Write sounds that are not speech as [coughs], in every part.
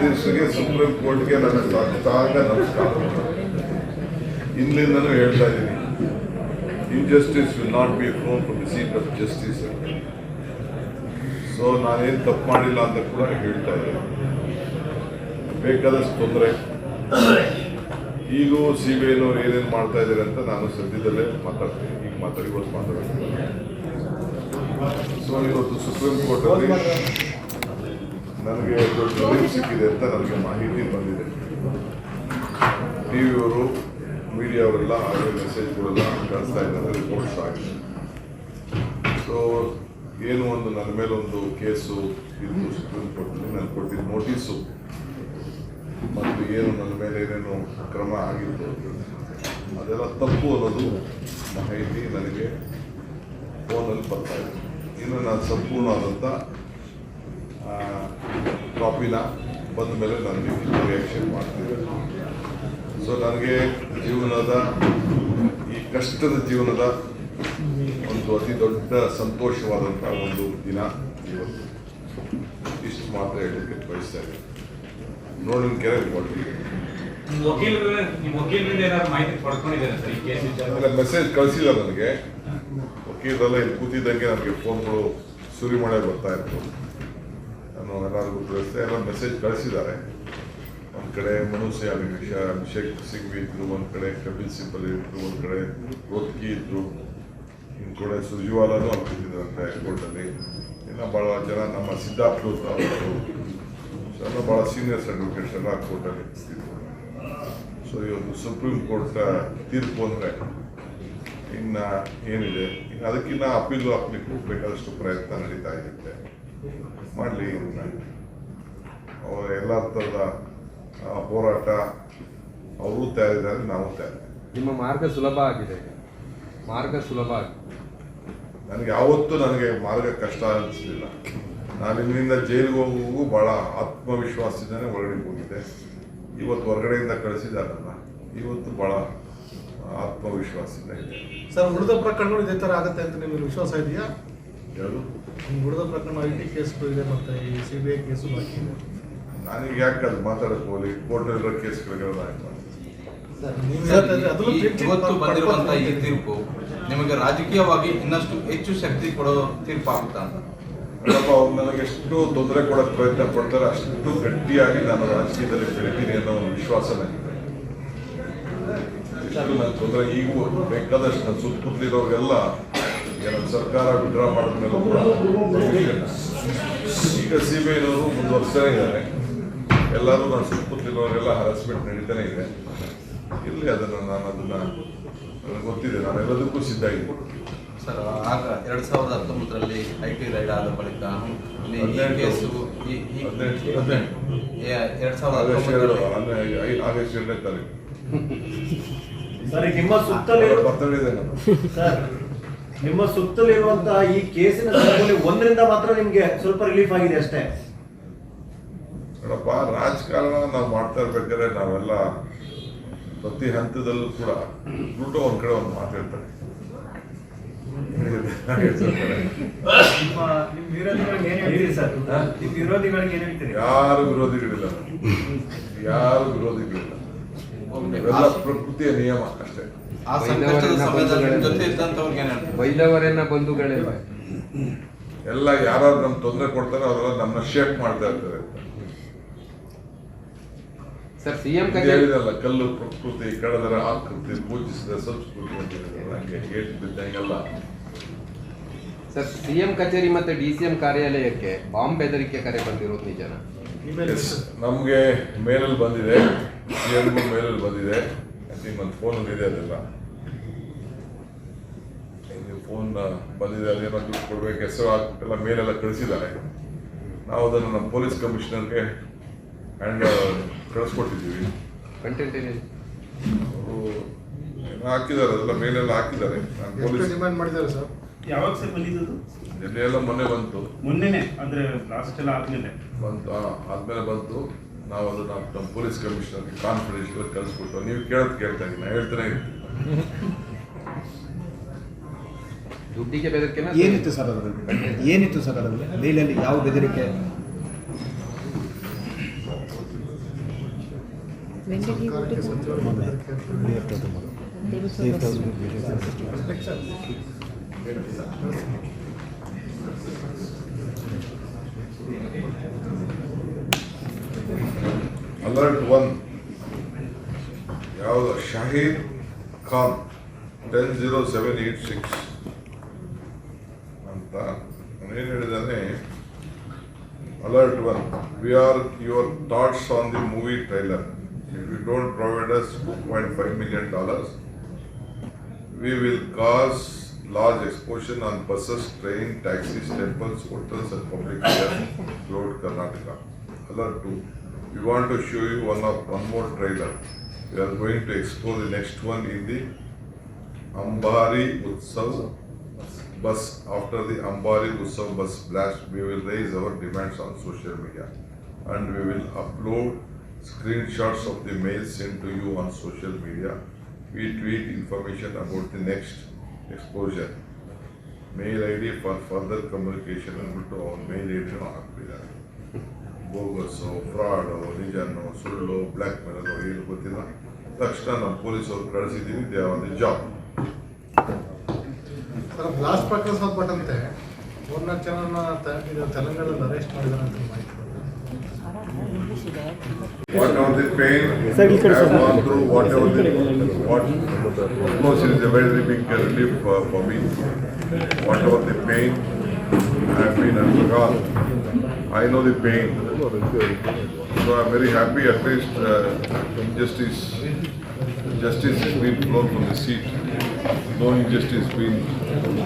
ನ್ಯಾಯಾಧೀಶರಿಗೆ supreme ಕೋರ್ಟ್ಗೆ ನನ್ನ ಸಾಷ್ಟಾಂಗ ನಮಸ್ಕಾರ. ಇಂದಿನಿಂದನೂ ಹೇಳ್ತಾ ಇದ್ದೀನಿ. Injustice will not be frown from the seat of justice so ನಾನೇನು ತಪ್ಪು ಮಾಡಿಲ್ಲ ಅಂತ ಕೂಡ ಹೇಳ್ತಾ ಇದ್ದೀನಿ. ಬೇಕಾದಷ್ಟು ತೊಂದರೆ. ಈಗೂ ಸಿ ಬಿ ಐನವ್ರು ಏನೇನು ಮಾಡ್ತಾ ಇದ್ದಾರೆ ಅಂತ ನಾನು ಸದ್ಯದಲ್ಲೇ ಮಾತಾಡ್ತೀನಿ. ಈಗ ಮಾತಾಡಿ ಮಾತಾಡ್ತೀನಿ. ಸೊ ಇವತ್ತು ಸುಪ್ರೀಂ ಕೋರ್ಟಲ್ಲಿ ನನಗೆ ದೊಡ್ಡ ಸಿಕ್ಕಿದೆ ಅಂತ ನನಗೆ ಮಾಹಿತಿ ಬಂದಿದೆ. ಟಿ ವಿಯವರು, ಮೀಡಿಯಾವರೆಲ್ಲ ಹಾಗೆ ಮೆಸೇಜ್ಗಳೆಲ್ಲ ಕಳಿಸ್ತಾ ಇದ್ದಾರೆ ರಿಪೋರ್ಟ್ಸ್ ಆಗಿದೆ ಸೊ ಏನು ಒಂದು ನನ್ನ ಮೇಲೆ ಒಂದು ಕೇಸು ಇದ್ದು ಸುಪ್ರೀಂ ಕೋರ್ಟ್ನಲ್ಲಿ ನಾನು ಕೊಟ್ಟಿದ್ದ ನೋಟಿಸು. ಮತ್ತು ಏನು ನನ್ನ ಮೇಲೆ ಏನೇನು ಕ್ರಮ ಆಗಿತ್ತು ಅದೆಲ್ಲ ತಪ್ಪು ಅನ್ನೋದು ಮಾಹಿತಿ ನನಗೆ ಫೋನಲ್ಲಿ ಬರ್ತಾ ಇದೆ. ಇನ್ನು ನಾನು ಸಂಪೂರ್ಣವಾದಂಥ ಕಾಪಿನ ಬಂದ ಮೇಲೆ ನನಗೆ ರಿಯಾಕ್ಷನ್ ಮಾಡ್ತೀವಿ ಸೊ ನನಗೆ ಜೀವನದ ಈ ಕಷ್ಟದ ಜೀವನದ ಒಂದು ಅತಿ ದೊಡ್ಡ ಸಂತೋಷವಾದಂಥ ಒಂದು ದಿನ ಇವತ್ತು. ಇಷ್ಟು ಮಾತ್ರ ಹೇಳಲಿಕ್ಕೆ ಬಯಸ್ತಾ ಇದ್ದೀನಿ. ನೋಡಿ ಕೆರೆ ಕೊಡ್ತೀವಿ ಮೆಸೇಜ್ ಕಳಿಸಿಲ್ಲ ನನಗೆ. ವಕೀಲರೆಲ್ಲ ಇಲ್ಲಿ ಕೂತಿದ್ದಂಗೆ ನನಗೆ ಫೋನ್ಗಳು ಸುರಿಮಳೆ ಬರ್ತಾ ಇತ್ತು ನಾನು ಎಲ್ಲರಿಗೂ ಗೊತ್ತಿರುತ್ತೆ ಎಲ್ಲ ಮೆಸೇಜ್ ಕಳಿಸಿದ್ದಾರೆ. ಒಂದು ಕಡೆ ಮನುಷ್ಯ ಅಭಿಷ ಅಭಿಷೇಕ್ ಸಿಂಗ್ ಇದ್ರು, ಒಂದು ಕಡೆ ಕಪಿಲ್ ಸಿಬ್ಬಲ್ ಇದ್ರು, ಒಂದು ಕಡೆ ರೋತ್ಕಿ ಇದ್ರು. ಇನ್ನು ಕಡೆ ಸುರ್ಜಿವಾಲಾನು ಅಂತಿದ್ದಾರೆ ಕೋರ್ಟಲ್ಲಿ ಇನ್ನು ಭಾಳ ಜನ ನಮ್ಮ ಸಿದ್ಧಾರ್ಥ ಅವರು. ಎಲ್ಲ ಭಾಳ ಸೀನಿಯರ್ಸ್ ಅಡ್ವೊಕೇಟ್ಸ್ ಎಲ್ಲ ಕೋರ್ಟಲ್ಲಿ ಇರ್ತಿದ್ರು ಸೊ ಇವತ್ತು ಸುಪ್ರೀಂ ಕೋರ್ಟ್ ತೀರ್ಪು ಅಂದರೆ ಇನ್ನು ಏನಿದೆ? ಇನ್ನು ಅದಕ್ಕಿನ್ನ ಅಪೀಲು ಹಾಕ್ಲಿಕ್ಕೆ ಬೇಕಾದಷ್ಟು ಪ್ರಯತ್ನ ನಡೀತಾ ಇರುತ್ತೆ. ಮಾಡಲಿ. ಅವರ ಎಲ್ಲ ಥರದ ಹೋರಾಟ ಅವರು ತಯಾರಿದ್ದಾರೆ ನಾವು ತಯಾರಿ ನಿಮ್ಮ ಮಾರ್ಗ ಸುಲಭ ಆಗಿದೆ. ಮಾರ್ಗ ಸುಲಭ ಆಗಿದೆ. ನನಗೆ ಯಾವತ್ತೂ ನನಗೆ ಮಾರ್ಗ ಕಷ್ಟ ಅನಿಸಲಿಲ್ಲ. ನಾನು ಇಲ್ಲಿಂದ ಜೈಲಿಗೆ ಹೋಗುವಾಗೂ ಭಾಳ ಆತ್ಮವಿಶ್ವಾಸದಿಂದಲೇ ಹೊರಗಡೆ ಹೋಗಿದ್ದೆ. ಇವತ್ತು ಹೊರಗಡೆಯಿಂದ ಕಳಿಸಿದಾರಲ್ಲ ಇವತ್ತು ಭಾಳ ಆತ್ಮವಿಶ್ವಾಸದಿಂದ ಇದೆ. ಸರ್ ಉಳಿದ ಪ್ರಕರಣಗಳು ಇದೇ ಥರ ಆಗುತ್ತೆ ಅಂತ ನಿಮಗೆ ವಿಶ್ವಾಸ ಇದೆಯಾ? ಯಾವುದು? ಉಳಿದ ಪ್ರಕರಣ ಐ ಟಿ ಕೇಸ್ಗಳು ಇದೆ ಮತ್ತೆ ಈ ಸಿ ಬಿ ಐ ಕೇಸು ಬಾಕಿ ಇದೆ. ನನಗೆ ಯಾಕೆ ಅದು ಮಾತಾಡಕ್ಕೆ ಹೋಗಲಿ ಕೋರ್ಟಲ್ಲಿರೋ ಕೇಸ್ಗಳಿಗೆಲ್ಲ ಆಯ್ತು. ಇವತ್ತು ಬಂದಿರುವಂತಹ ಈ. ತೀರ್ಪು ನಿಮಗೆ ರಾಜಕೀಯವಾಗಿ ಇನ್ನಷ್ಟು ಹೆಚ್ಚು ಶಕ್ತಿ ಕೊಡೋ ತೀರ್ಪು ಆಗುತ್ತಾ ಅಂತ? ನೋಡಪ್ಪ ಅವ್ರು ನನಗೆ ಎಷ್ಟು ತೊಂದರೆ ಕೊಡೋಕ್ಕೆ ಪ್ರಯತ್ನ ಪಡ್ತಾರೆ ಅಷ್ಟು ಗಟ್ಟಿಯಾಗಿ ನಾನು ರಾಜಕೀಯದಲ್ಲಿ ಬೆಳಿತೀನಿ ಅನ್ನೋ ಒಂದು ವಿಶ್ವಾಸ ನನ್ನ ತೊಂದರೆ ಈಗೂ ಬೇಕಾದಷ್ಟು ನನ್ನ ಸುತ್ತಮುತ್ತಲಿರೋರಿಗೆಲ್ಲ ನಮ್ಮ ಸರ್ಕಾರ ವಿಡ್ರಾ ಮಾಡಿದ್ಮೇಲೆ ಕೂಡ ಈಗ ಸಿ ಬಿ ಐನವರು ಮುಂದುವರ್ಸ್ತಾನೆ ಇದ್ದಾರೆ. ಎಲ್ಲರೂ ನನ್ನ ಸುತ್ತಮುತ್ತಲಿನವರೆಲ್ಲ ಹರಾಸ್ಮೆಂಟ್ ನಡೀತಾನೆ ಇದೆ. ಇಲ್ಲಿ ಅದನ್ನು ನಾನು ಅದನ್ನು ನನಗೆ ಗೊತ್ತಿದೆ. ನಾನು ಎಲ್ಲದಕ್ಕೂ ಸಿದ್ಧ ಇದ್ದೀನಿ. ಸರ್ ಆಗ ಎರಡ್ ಸಾವಿರದ ಹತ್ತೊಂಬತ್ತರಲ್ಲಿ ಐ ಟಿ ರೈಡ್ ಆದ ಬಳಿಕ ಇಲ್ಲಿ ಈ. ಕೇಸು ಎರಡ್ ಸಾವಿರದ ಆಗಸ್ಟ್ ಎರಡನೇ ತಾರೀಕು. ಸರ್ ನಿಮ್ಮ ಸುತ್ತಲೇ ಬರ್ತಡೇ ಇದೆ ನಾನು ಸರ್ ನಿಮ್ಮ ಸುತ್ತಲಿರುವಂತಹ ಈ ಕೇಸಿನ ಸಂದರ್ಭದಲ್ಲಿ ಒಂದರಿಂದ ಮಾತ್ರ ನಿಮ್ಗೆ ಸ್ವಲ್ಪ ರಿಲೀಫ್ ಆಗಿದೆ ಅಷ್ಟೇ. ನೋಡಪ್ಪ ರಾಜಕಾರಣ ನಾವು ಮಾಡ್ತಾ ಇರ್ಬೇಕಾದ್ರೆ ನಾವೆಲ್ಲ ಪ್ರತಿ ಹಂತದಲ್ಲೂ ಕೂಡ ದುಡ್ಡು ಒಂದ್ ಕಡೆ ಒಂದು ಮಾತಾಡ್ತಾರೆ. ನಿಮ್ಮ ನಿಮ್ಮ ವಿರೋಧಿಗಳಿಗೆ ಏನ್ ಹೇಳ್ತೀರಿ ಸರ್. ನಿಮ್ಮ ವಿರೋಧಿಗಳಿಗೆ ಏನ್ ಹೇಳ್ತೀರಿ? ಯಾರು ವಿರೋಧಿಗಳಿಲ್ಲ ಯಾರು ವಿರೋಧಿಗಳಿಲ್ಲ. ಪ್ರಕೃತಿಯ ನಿಯಮ ಅಷ್ಟೇ. ಆ ಸಂಕಷ್ಟದ ಸಮಯದಲ್ಲಿ ನಿಮ್ ಜೊತೆ ಇದ್ದಂತವ್ರಿಗೆ ಏನ್ ಹೇಳ್ತೀರಿ ಬೈದವರೆನ್ನ ಬಂಧುಗಳೆಲ್ಲ ಎಲ್ಲ ಯಾರು ನಮ್ ತೊಂದರೆ ಕೊಡ್ತಾರೆ ಅವರೆಲ್ಲ ನಮ್ಮ ಶೇಪ್ ಮಾಡ್ತಾ ಇರ್ತಾರೆ. ಸರ್ ಸಿಎಂ ಇದು ಕಚೇರಿ ಹೇಳಿದಲ್ಲ ಕಲ್ಲು ಪ್ರಕೃತಿ ಕಡದರ ಆಕೃತಿ ಪೂಜಿಸಿದ ಸಂಸ್ಕೃತಿ ಅಂತ ಹೇಳಿದ್ರಲ್ಲ, ಹಂಗೆ ಏಟ್ ಬಿದ್ದಂಗೆಲ್ಲ. ಸರ್ ಸಿಎಂ ಕಚೇರಿ ಮತ್ತೆ ಡಿಸಿಎಂ ಕಾರ್ಯಾಲಯಕ್ಕೆ ಬಾಂಬ್ ಬೆದರಿಕೆ ಕರೆ ಬಂದಿರೋದು ನಿಜನಾ? ನಮಗೆ ಮೇಲಲ್ಲಿ ಬಂದಿದೆ ಮೇಲಲ್ಲಿ ಬಂದಿದೆ. ಐ ಥಿಂಕ್ ಫೋನ್ ಫೋನಲ್ಲಿ ಇದೆ ಅದೆಲ್ಲ. ಫೋನ್ ಬಂದಿದೆ ಏನೋ ದುಡ್ಡು ಕೊಡ್ಬೇಕು ಹೆಸರು ಹಾಕ್ಬಿಟ್ಟೆಲ್ಲ ಮೇಲೆಲ್ಲ ಕಳಿಸಿದ್ದಾರೆ. ನಾವು ಅದನ್ನು ನಮ್ಮ ಪೊಲೀಸ್ ಕಮಿಷನರ್ಗೆ ಹ್ಯಾಂಡ್ ಕಳಿಸ್ಕೊಟ್ಟಿದ್ದೀವಿ. ಕಂಟೆಂಟ್ ಏನಿದೆ ಅವರು ಹಾಕಿದ್ದಾರೆ ಅದೆಲ್ಲ ಮೇಲೆಲ್ಲ ಹಾಕಿದ್ದಾರೆ. ನಾನು ಪೊಲೀಸ್ ಡಿಮ್ಯಾಂಡ್ ಮಾಡಿದ್ದಾರೆ ಸರ್? ಯಾವಾಗ ಸರ್ ಬಂದಿದ್ದು ನಿನ್ನೆ ಎಲ್ಲ ಮೊನ್ನೆ ಬಂತು. ಮೊನ್ನೆನೆ ಅಂದ್ರೆ ಲಾಸ್ಟ್ ಎಲ್ಲ ಆದ್ಮೇಲೆ ಬಂತು ಆ, ಆದ್ಮೇಲೆ ಬಂತು. ನಾವು ಅದನ್ನ ನಮ್ಮ ಪೊಲೀಸ್ ಕಮಿಷನರ್ಗೆ ಕಾನ್ಫಿಡೆನ್ಷಿಯಲ್ ಕಳಿಸ್ಬಿಟ್ಟು ನೀವು ಕೇಳೋದು ಕೇಳ್ತಾ ಇದ್ದೀನಿ ನಾನು ಹೇಳ್ತಾನೆ ಇರ್ತೀನಿ ದುಡ್ಡಿಗೆ ಬೆದರಿಕೆ ಏನಿತ್ತು ಸರ್ ಅದರಲ್ಲಿ? ಏನಿತ್ತು ಸರ್ ಅದರಲ್ಲಿ? ಮೇಲಲ್ಲಿ ಯಾವ ಬೆದರಿಕೆ? ಅಲರ್ಟ್ ಒನ್ ಯಾವುದು? Shahid Khan ten zero seven eight six ಅಂತ ಏನು ಹೇಳಿದಾನೆ alert one we are your thoughts on the movie trailer if you don't provide us two point five million dollars cause large exposition on buses, train, taxis, temples, hotels and public areas throughout Karnataka. Alert two, we want to show you one of, one more trailer. We are going to explore next one in the Ambari Utsav bus. After the Ambari Utsav bus blast, we will raise our demands on social media. And we will upload screenshots of the mail sent to you on social media. We tweet information about the next exposure. Mail ID for further communication ಅಂದ್ಬಿಟ್ಟು ಅವ್ನ ಮೇಲ್ ID ಹಾಕ್ಬಿಟ್ಟಿದ್ದಾರೆ bogus fraud ನಿಜನೋ ಸುಳ್ಳು black ಮೇಲೋ ಏನು ಗೊತ್ತಿಲ್ಲ ತಕ್ಷಣ ನಮ್ಮ ಪೊಲೀಸವ್ರು ಕಳಿಸಿದ್ದೀವಿ they are the job sir blast ಪ್ರಕರಣ ಸಂಬಂಧಪಟ್ಟಂತೆ ಮೂರ್ನಾಲ್ಕು ಜನನ ತೆಲಂಗಾಣದಲ್ಲಿ ಅರೆಸ್ಟ್ ಮಾಡಿದ್ದಾರೆ ಅಂತ ಮಾಹಿತಿ whatever the pain I have gone through, whatever the, what, of course, it is a very big relief uh, for me. Whatever the pain I have been undergone, I know the pain. So I'm very happy at least uh, justice, justice has been flown from the seat. No injustice has been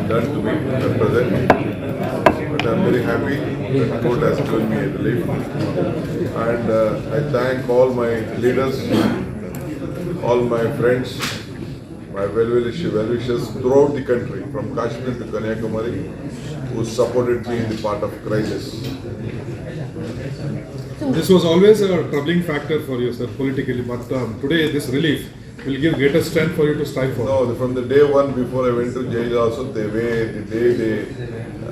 done to me at present. But I'm very happy that court has given me a relief. And uh, I thank all my leaders, all my friends, my well-wishers well-wishers throughout the country, from Kashmir to Kanyakumari, who supported me in the part of crisis. This was always a troubling factor for you, sir, politically, but um, today this relief will give greater strength for you to strive for. No, from the day one before I went to jail also, the way, the day they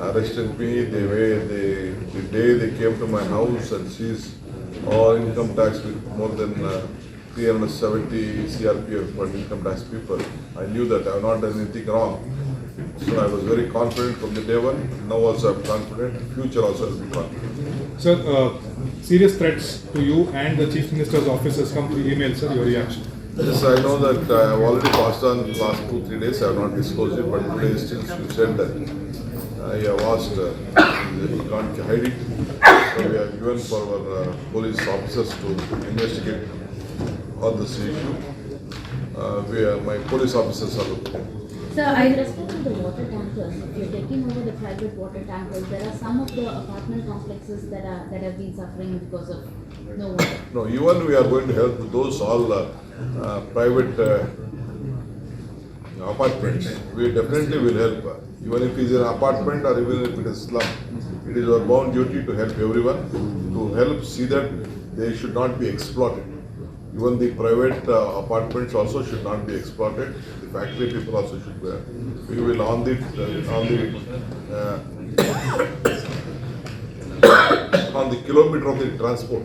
arrested me, the way they, the day they came to my house and seized all income tax with more than uh, 370 CRPF for income tax people. I knew that I have not done anything wrong. So I was very confident from the day one. Now also I'm confident. Future also I'll be confident. Sir, uh, serious threats to you and the Chief Minister's office has come through email, sir, your reaction? Yes, I know that I have already passed on the last two, three days, I have not disclosed it, but today still you said that. I have asked, uh, you can't hide it. So we have given for our uh, police officers to investigate on this issue. Uh, we are, my police officers are looking. Sir, I respect to the water tankers, if you're taking over the private water tankers, there are some of the apartment complexes that are, that have been suffering because of no water. No, even we are going to help those all uh, uh, private uh, apartments. We definitely will help, uh, even if it is an apartment or even if it is slum. It is our bound duty to help everyone, to help see that they should not be exploited. Even the private uh, apartments also should not be exploited. The factory people also should be. We will on the, uh, on the, uh, [coughs] on the kilometer of the transport,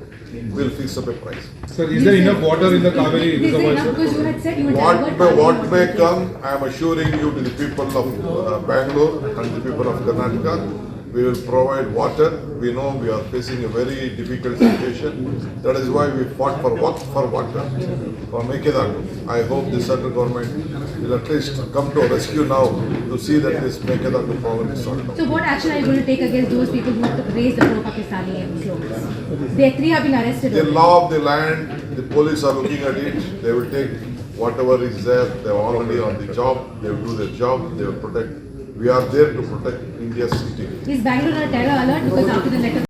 we'll fix up a price. Sir, is there enough water in the Kaveri reservoir, enough, because you sir? had said you would What may, what may come, I am assuring you to the people of uh, Bangalore and the people of Karnataka, we will provide water. We know we are facing a very difficult situation. That is why we fought for what, for water, for Mekedatu. I hope the central government will at least come to our rescue now to see that this Mekedatu problem is solved. So what action are you going to take against those people who have raised the pro-Pakistani slogans? They three have been arrested. The law of the land, the police are looking at it, they will take whatever is there, they are already on the job, they will do their job, they will protect. We are there to protect India's city. Is Bangalore a terror alert because after the letter